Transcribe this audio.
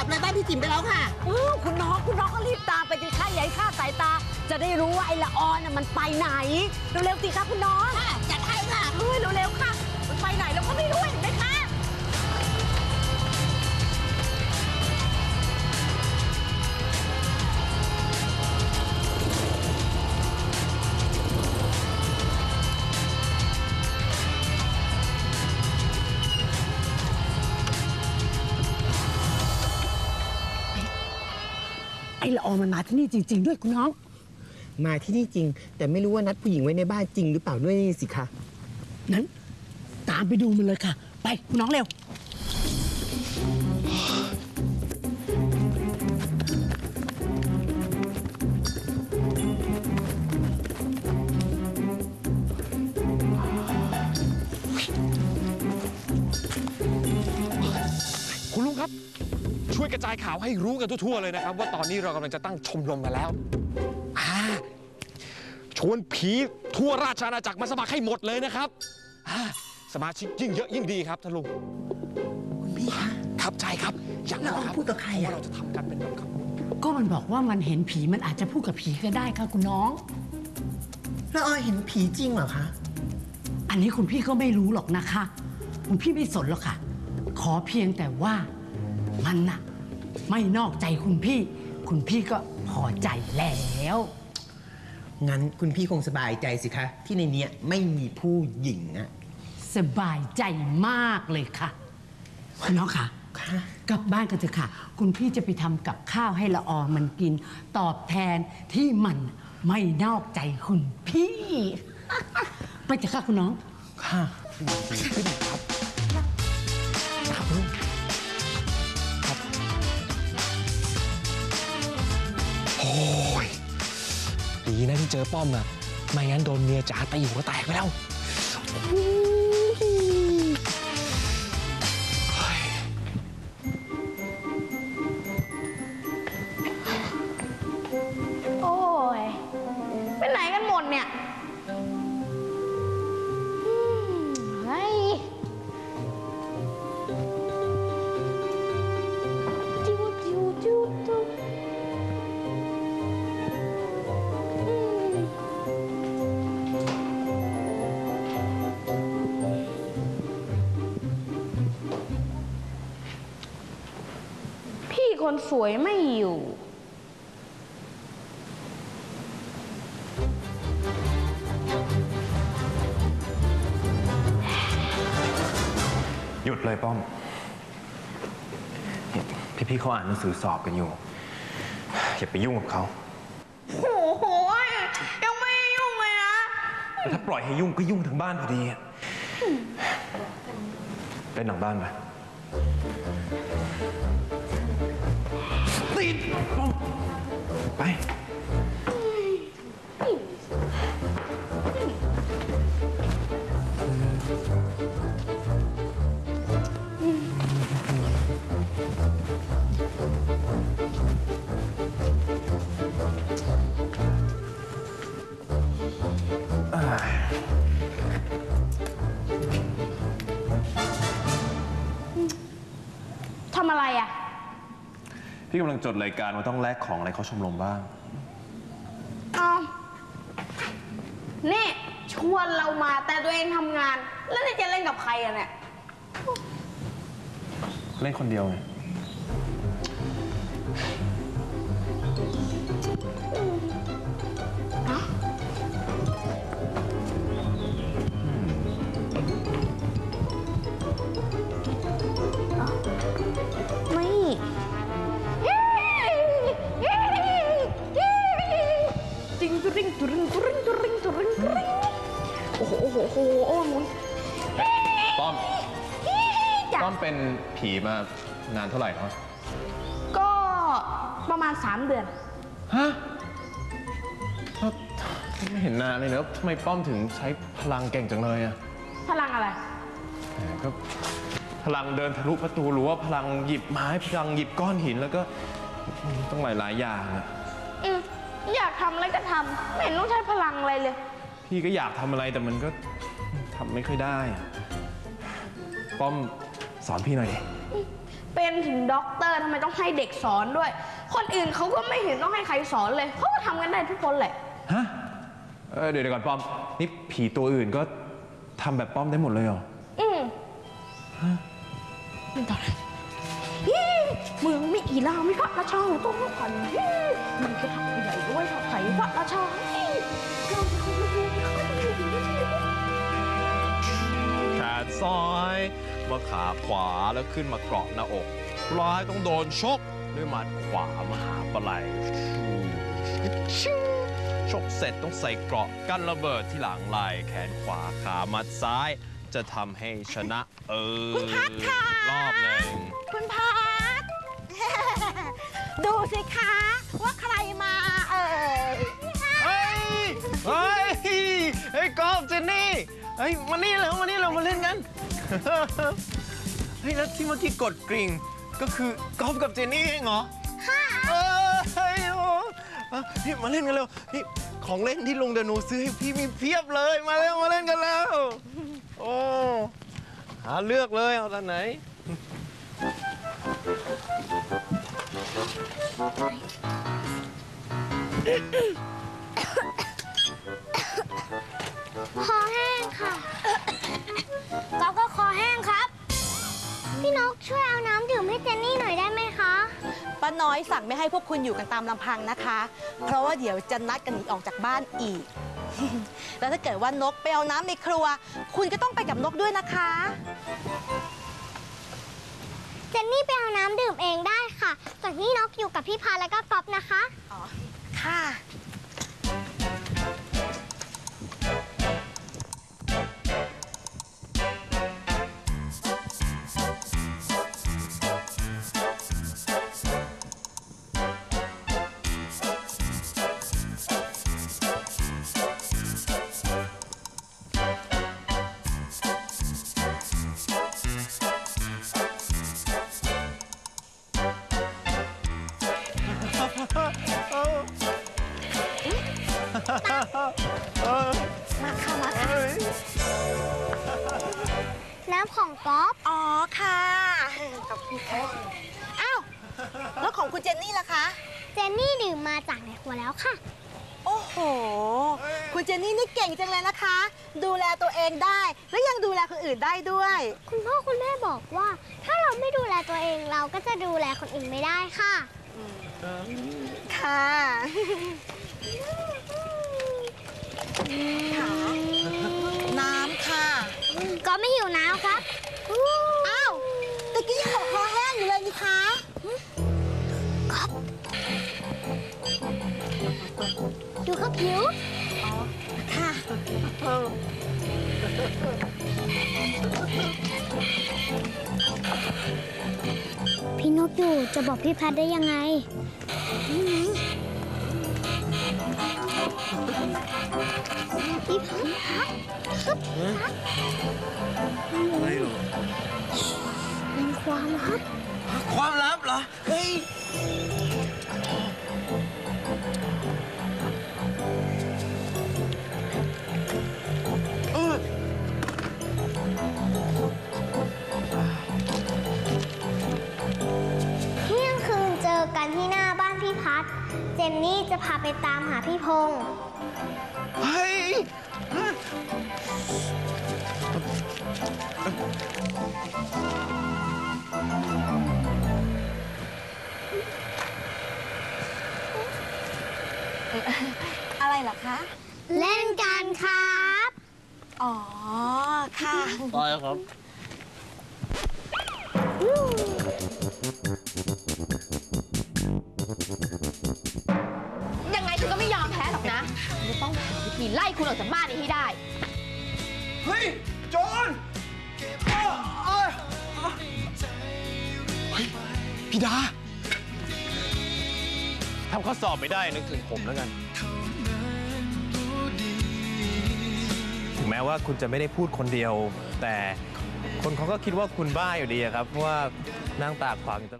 พี่จิ๋มไปแล้วค่ะ อื้อคุณน้องคุณน้องก็รีบตามไปสิคะอย่าให้คลาดสายตา จะได้รู้ว่าไอ้ละออนน่ะมันไปไหน เร็วๆสิคะคุณน้อง ค่ะจัดให้ค่ะ เฮ้ยเร็วๆค่ะ อ้ละออนมันมาที่นี่จริง ๆ ด้วยคุณน้อง มาที่นี่จริง แต่ไม่รู้ว่านัดผู้หญิงไว้ในบ้านจริงหรือเปล่าด้วยนี่สิคะนั้น ตามไปดูมันเลยค่ะ ไปคุณน้องเร็ว กระจายข่าวให้รู้กันทั่วๆเลยนะครับ ว่าตอนนี้เรากำลังจะตั้งชมรมกันแล้วอ่าชวนผีทั่วราชอาณาจักรมาสมัครให้หมดเลยนะครับอ่าสมาชิกยิ่งเยอะยิ่งดีครับท่านลุงคุณพี่คะครับใช่ครับอย่างแล้วนั้นครับพูดกับใครอะว่าเราจะทำกันเป็นแบบครับก็มันบอกว่ามันเห็นผีมันอาจจะพูดกับผีก็ได้ค่ะคุณน้อง แล้วออยเห็นผีจริงเหรอคะ อันนี้คุณพี่ก็ไม่รู้หรอกนะคะ คุณพี่ไม่สนหรอกค่ะ ขอเพียงแต่ว่ามันน่ะ ไม่นอกใจคุณพี่ คุณพี่ก็พอใจแล้ว งั้นคุณพี่คงสบายใจสิคะ ที่ในเนี้ยไม่มีผู้หญิงอะสบายใจมากเลยค่ะคุณน้องค่ะ ค่ะ กลับบ้านกันเถอะค่ะ คุณพี่จะไปทำกับข้าวให้ละออมันกิน ตอบแทนที่มันไม่นอกใจคุณพี่ ไปเถอะค่ะคุณน้อง ค่ะขึ้นครับครับ ยดีนะที่เจอป้อมอะไม่งั้นโดนเมียจ๋าตีหัวแตกไปแล้ว คนสวยไม่อยู่ หยุดเลยป้อมเนี่ยพี่ๆเขาอ่านหนังสือสอบกันอยู่ อย่าไปยุ่งกับเขาโอ้โหยังไม่ยุ่งเลยนะแต่ถ้าปล่อยให้ยุ่งก็ยุ่งทั้งบ้านพอดีอะเล่นหลังบ้านไปติดป้อม ไป พี่กำลังจดรายการว่าต้องแลกของอะไรเขาชมรมบ้างเอานี่ชวนเรามาแต่ตัวเองทำงาน แล้วนี่จะเล่นกับใครอะเนี่ย เล่นคนเดียวไง อ้โหโอ้โหโอ้โหโอ้โหป้อมจ้ะป้อมเป็นผีมานานเท่าไหร่ครับก็ประมาณ 3 เดือน ฮะไม่เห็นนานเลยเนอะทำไมป้อมถึงใช้พลังเก่งจังเลยอะพลังอะไร แหมก็พลังเดินทะลุประตูหรือว่าพลังหยิบไม้พลังหยิบก้อนหินแล้วก็ต้องหลายๆอย่างอะ อืมอยากทำอะไรก็ทำไม่เห็นต้องใช้พลังอะไรเลย พี่ก็อยากทำอะไรแต่มันก็ทำไม่ค่อยได้อะป้อมสอนพี่หน่อยดิ เป็นถึงด็อกเตอร์ทำไมต้องให้เด็กสอนด้วย คนอื่นเขาก็ไม่เห็นต้องให้ใครสอนเลยเขาก็ทำกันได้ทุกคนแหละ ฮะเออเดี๋ยวเดี๋ยวก่อนป้อม นี่ผีตัวอื่นก็ทำแบบป้อมได้หมดเลยเหรอ อืมนี่ตอนนั้นฮี่เมืองมิอีลามิพระราชาต้องก่อนฮี่มันก็ทำใหญ่ด้วยทำไผ่พระราชาฮี่เราเป็นคนไม่รู้เขาไม่ ซ้ายมาขาขวาแล้วขึ้นมาเกาะหน้าอกร้ายต้องโดนชกด้วยหมัดขวามหาปลายชิงชกเสร็จต้องใส่เกราะกันระเบิดที่หลังไหล่แขนขวาขามัดซ้าย จะทำให้ชนะ เออรอบหนึ่งคุณพัดดูสิคะ ว่าใครมา เฮ้ยมานี่แล้วมานี่เรามาเล่นกัน เฮ้ยแล้วที่เมื่อกี้กดกริ่ง ก็คือกอล์ฟกับเจนนี่เองเหรอค่ะเฮ้ยโอ้เอ้านี่มาเล่นกันเร็วนี่ของเล่นที่ลุงเดนูซื้อให้พี่มีเพียบเลยมาเร็วมาเล่นกันแล้วโอ้หาเลือกเลยเอาตอนไหน คอแห้งค่ะก๊อฟก็คอแห้งครับ พี่นกช่วยเอาน้ำดื่มให้เจนนี่หน่อยได้ไหมคะ ป้าน้อยสั่งไม่ให้พวกคุณอยู่กันตามลำพังนะคะ เพราะว่าเดี๋ยวจะนัดกันหนีออกจากบ้านอีก แล้วถ้าเกิดว่านกไปเอาน้ำในครัว คุณก็ต้องไปกับนกด้วยนะคะ เจนนี่ไปเอาน้ำดื่มเองได้ค่ะส่วนพี่นกอยู่กับพี่พาแล้วก็ก๊อฟนะคะค่ะ ของก๊อฟอ๋อค่ะ ขอบคุณค่ะอ้าวแล้วของคุณเจนนี่ล่ะคะ เจนนี่ดื่มมาจากในครัวแล้วค่ะ โอ้โห คุณเจนนี่นี่เก่งจังเลยนะคะ ดูแลตัวเองได้ และยังดูแลคนอื่นได้ด้วย คุณพ่อคุณแม่บอกว่า ถ้าเราไม่ดูแลตัวเองเราก็จะดูแลคนอื่นไม่ได้ค่ะ ค่ะ น้ำค่ะ ก็ไม่หิวน้ำครับ อ้าวตะกี้ยังบอกคอแห้งอยู่เลยนี่ คะอยู่ครับหิวค่ะ พี่นกอยู่จะบอกพี่พัดได้ยังไงพี่พัดครับเป็นความลับ ความลับเหรอ เฮ้ย เที่ยงคืนเจอกันที่หน้าบ้านพี่พัด เจนนี่จะพาไปตามหาพี่พงษ์เฮ้ย อะไรเหรอคะ เล่นกันครับ อ๋อ ค่ะได้ครับ ยังไงฉันก็ไม่ยอมแพ้หรอกนะฉันจะต้องหาวิธีไล่คุณออกจากบ้านนี้ให้ได้ เฮ้ยโจอนพี่ดา ทำข้อสอบไม่ได้นึกถึงผมแล้วกัน ถึงแม้ว่าคุณจะไม่ได้พูดคนเดียว แต่คนเขาก็คิดว่าคุณบ้าอยู่ดีอะครับ เพราะว่านั่งตาขวางอยู่ตลอด